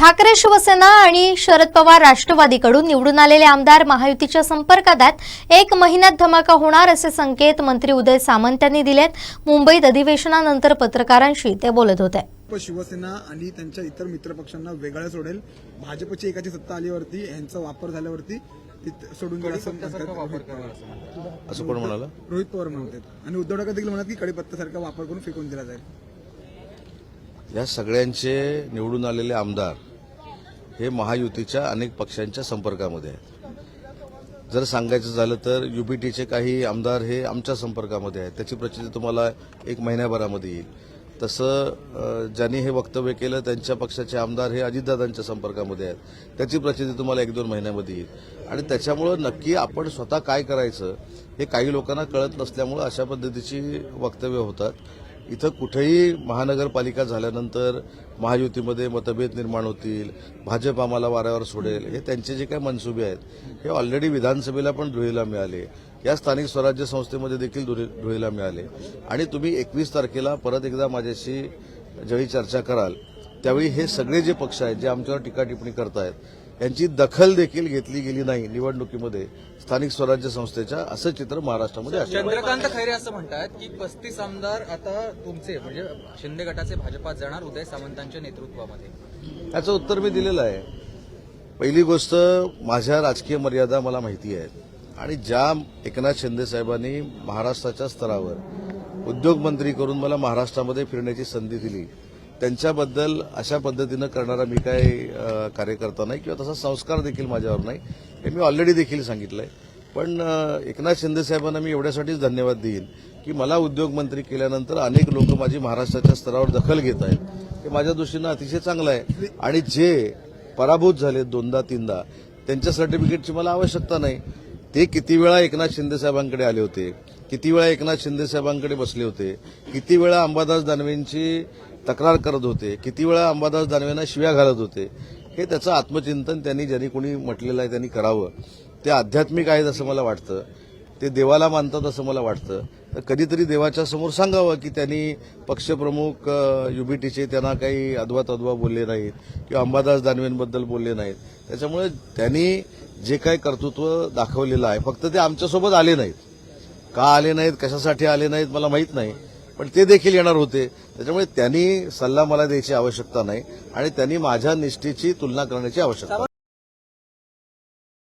ठाकरे शिवसेना आणि शरद पवार राष्ट्रवादीकडून निवडून आलेले आमदार महायुतीच्या संपर्कात आहेत. एक महिन्यात धमाका होणार असे संकेत मंत्री उदय सामंत यांनी दिलेत. मुंबईत अधिवेशनानंतर पत्रकारांशी ते बोलत होते. शिवसेना आणि त्यांच्या इतर मित्रपक्षांना वेगळं सोडेल. भाजपची एकाची सत्ता आल्यावरती यांचा वापर झाल्यावरती सोडून द्या असं कोण म्हणाला? रोहित पवार म्हणतात. आणि उद्धव ठाकरे देखील म्हणतात की कडीपत्त्यासारखा वापर करून फेकून दिला जाईल. या सगळ्यांचे निवडून आलेले आमदार हे महायुतीच्या अनेक पक्षांच्या संपर्कामध्ये आहेत. जर सांगायचं झालं तर युपीटीचे काही आमदार हे आमच्या संपर्कामध्ये आहेत. त्याची प्रचिती तुम्हाला एक महिन्याभरामध्ये येईल. तसं ज्यांनी हे वक्तव्य केलं त्यांच्या पक्षाचे आमदार हे अजितदादांच्या संपर्कामध्ये आहेत. त्याची प्रचिती तुम्हाला एक दोन महिन्यामध्ये येईल. आणि त्याच्यामुळं नक्की आपण स्वतः काय करायचं हे काही लोकांना कळत नसल्यामुळं अशा पद्धतीची वक्तव्य होतात. इथं कुठेही महानगरपालिका झाल्यानंतर महायुतीमध्ये मतभेद निर्माण होतील भाजप आम्हाला वाऱ्यावर सोडेल हे त्यांचे जे काही मनसुबे आहेत हे ऑलरेडी विधानसभेला पण धुळीला मिळाले. या स्थानिक स्वराज्य संस्थेमध्ये देखील धुळीला मिळाले. आणि तुम्ही एकवीस तारखेला परत एकदा माझ्याशी ज्यावेळी चर्चा कराल त्यावेळी हे सगळे जे पक्ष आहेत जे आमच्यावर टीका टिप्पणी करतायत यांची दखल देखील घेतली गेली नाही निवडणुकीमध्ये स्थानिक स्वराज्य संस्थेच्या असं चित्र महाराष्ट्रामध्ये चंद्रकांत खैरे असं म्हणतात की पस्तीस आमदार आता तुमचे म्हणजे शिंदे गटाचे भाजपात जाणार उदय सामंतांच्या नेतृत्वामध्ये. याचं उत्तर मी दिलेलं आहे. पहिली गोष्ट माझ्या राजकीय मर्यादा मला माहिती आहेत. आणि ज्या एकनाथ शिंदे साहेबांनी महाराष्ट्राच्या स्तरावर उद्योगमंत्री करून मला महाराष्ट्रामध्ये फिरण्याची संधी दिली त्यांच्याबद्दल अशा पद्धतीनं करणारा मी काय कार्यकर्ता नाही किंवा तसा संस्कार देखील माझ्यावर नाही. हे मी ऑलरेडी देखील सांगितलंय. पण एकनाथ शिंदे साहेबांना मी एवढ्यासाठीच धन्यवाद देईन की मला उद्योगमंत्री केल्यानंतर अनेक लोक माझी महाराष्ट्राच्या स्तरावर दखल घेत आहेत. हे माझ्या दृष्टीनं अतिशय चांगलं आहे. आणि जे पराभूत झाले दोनदा तीनदा त्यांच्या सर्टिफिकेटची मला आवश्यकता नाही. ते किती वेळा एकनाथ शिंदे साहेबांकडे आले होते? किती वेळा एकनाथ शिंदे साहेबांकडे बसले होते? किती वेळा अंबादास दानवेंची तक्रार करत होते किती वेळा अंबादास दानवेंना शिव्या घालत होते हे त्याचं आत्मचिंतन त्यांनी ज्यांनी कोणी म्हटलेलं आहे त्यांनी करावं. ते आध्यात्मिक आहेत असं मला वाटतं. ते देवाला मानतात असं मला वाटतं. तर कधीतरी देवाच्या समोर सांगावं की त्यांनी पक्षप्रमुख युबीटीचे त्यांना काही अद्वा तद्वा बोलले नाहीत किंवा अंबादास दानवेंबद्दल बोलले नाहीत. त्याच्यामुळे त्यांनी जे काही कर्तृत्व दाखवलेलं आहे फक्त ते आमच्यासोबत आले नाहीत. का आले नाहीत कशासाठी आले नाहीत मला माहीत नाही. पण ते देखील येणार होते. त्याच्यामुळे त्यांनी सल्ला मला द्यायची आवश्यकता नाही आणि त्यांनी माझ्या निष्ठेची तुलना करण्याची आवश्यकता